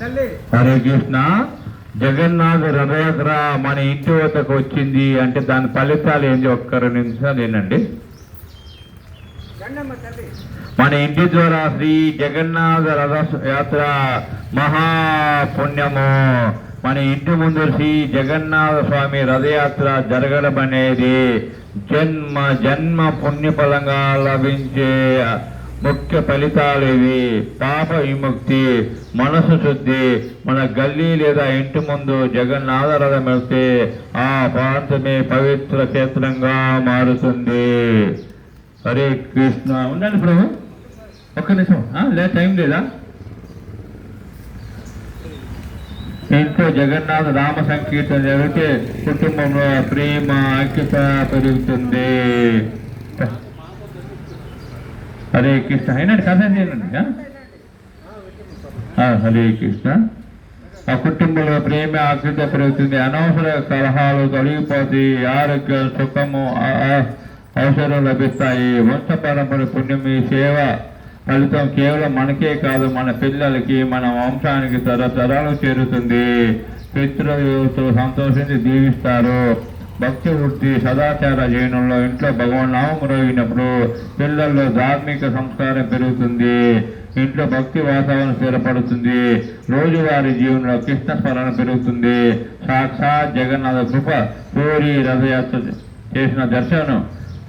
హరే కృష్ణ జగన్నాథ రథయాత్ర మన ఇంటి వద్దకు వచ్చింది అంటే దాని ఫలితాలు ఏంటి ఒక్క రెండు నిమిషాలు తల్లి. మన ఇంటి ద్వారా శ్రీ జగన్నాథ రథ యాత్ర మహాపుణ్యము. మన ఇంటి ముందు శ్రీ జగన్నాథ స్వామి రథయాత్ర జరగడం అనేది జన్మ జన్మ పుణ్యఫలంగా లభించే ముఖ్య ఫలితాలు ఇవి పాప విముక్తి మనసు శుద్ధి మన గల్లీ లేదా ఇంటి ముందు జగన్నాథ రథం వెళ్తే ఆ ప్రాంతమే పవిత్ర క్షేత్రంగా మారుతుంది. హరే కృష్ణ. ఉండండి ప్రభు. ఒక్క నిమిషం. లే టైం లేదా? ఇంట్లో జగన్నాథ రామ సంకీర్తన జరిగితే కుటుంబంలో ప్రేమ ఐక్యత పెరుగుతుంది. హరే కృష్ణ. అయినండి కథ చేయండి హరే కృష్ణ. ఆ కుటుంబంలో ప్రేమ ఆకృత పెరుగుతుంది. అనవసర కలహాలు తొలగిపోతాయి. ఆరోగ్యం సుఖము అవసరం లభిస్తాయి. వంశ పరంపర పుణ్యం సేవ ఫలితం కేవలం మనకే కాదు మన పిల్లలకి మన వంశానికి తరతరాలు చేరుతుంది. పితృతో సంతోషించి దీవిస్తారు భక్తి వృత్తి సదాచార జీవనంలో ఇంట్లో భగవాన్ నామం రోగినప్పుడు పిల్లల్లో ధార్మిక సంస్కారం పెరుగుతుంది ఇంట్లో భక్తి వాతావరణం స్థిరపడుతుంది రోజువారీ జీవనంలో కృష్ణ స్మరణ పెరుగుతుంది. సాక్షాత్ జగన్నాథ కృప పూరి రథయాత్ర చేసిన దర్శనం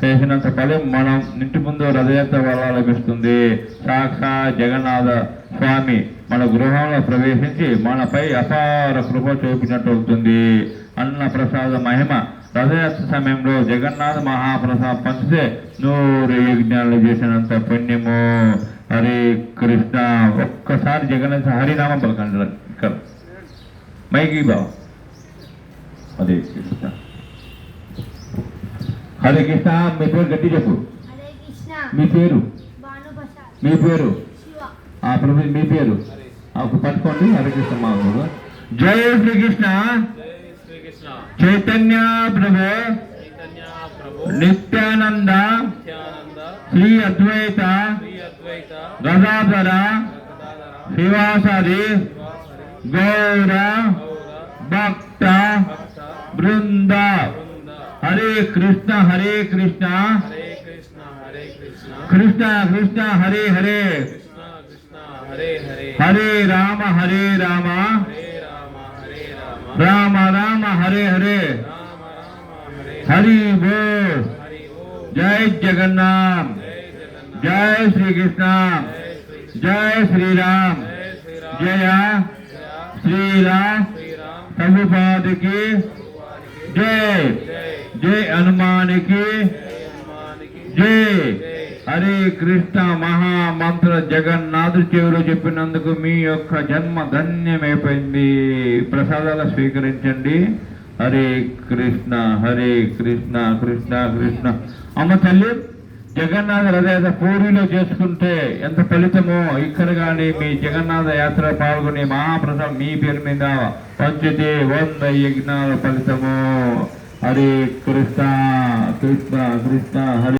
చేసినంత ఫలం మనం ఇంటి ముందు రథయాత్ర వల్ల లభిస్తుంది. సాక్షాత్ జగన్నాథ స్వామి మన గృహంలో ప్రవేశించి మనపై అపార కృప చూపినట్టు అవుతుంది. అన్న ప్రసాద మహిమ. రథయాత్ర సమయంలో జగన్నాథ మహాప్రసాద్ పంచితే నూరు యజ్ఞాలు చేసినంత పుణ్యము. హరే కృష్ణ. ఒక్కసారి జగన్నాథ హరినామం పలకండి ఇక్కడ. మైకి బావ. హరే కృష్ణ. హరే కృష్ణ మీ పేరు గట్టి చెప్పు. మీ పేరు? మీ పేరు? శివ. ఆ ప్రభు మీ పేరు? పట్టుకోండి. హరే కృష్ణ మా గురు. జై శ్రీకృష్ణ. శ్రీకృష్ణ చైతన్య ప్రభు. నిత్యానంద. శ్రీ అద్వైత. గదాధర. శివాసరి గౌర. భక్త. బృంద. హరే కృష్ణ హరే కృష్ణ. హరే. కృష్ణ కృష్ణ హరే హరే. హరే రామ హరే రామ. హరే రామ రామ రామ హరే హరే రామ రామ హరే హరి బోల్ హరి ఓం జై జగన్నాథ్ జై జగన్నాథ్ జై శ్రీకృష్ణ జై జై శ్రీకృష్ణ శ్రీరామ్ జై శ్రీరామ్ హరే కృష్ణ మహామంత్ర జగన్నాథు చెవిలో చెప్పినందుకు మీ యొక్క జన్మ ధన్యమైపోయింది. ప్రసాదాలు స్వీకరించండి. హరే కృష్ణ హరే కృష్ణ కృష్ణ కృష్ణ. అమ్మ తల్లి జగన్నాథ రథయాత్ర పూరిలో చేసుకుంటే ఎంత ఫలితమో ఇక్కడ కానీ మీ జగన్నాథ యాత్ర పాల్గొని మహాప్రసాదం మీ పేరు మీద పంచితే వంద యజ్ఞాల ఫలితము. హరే కృష్ణ కృష్ణ కృష్ణ హరే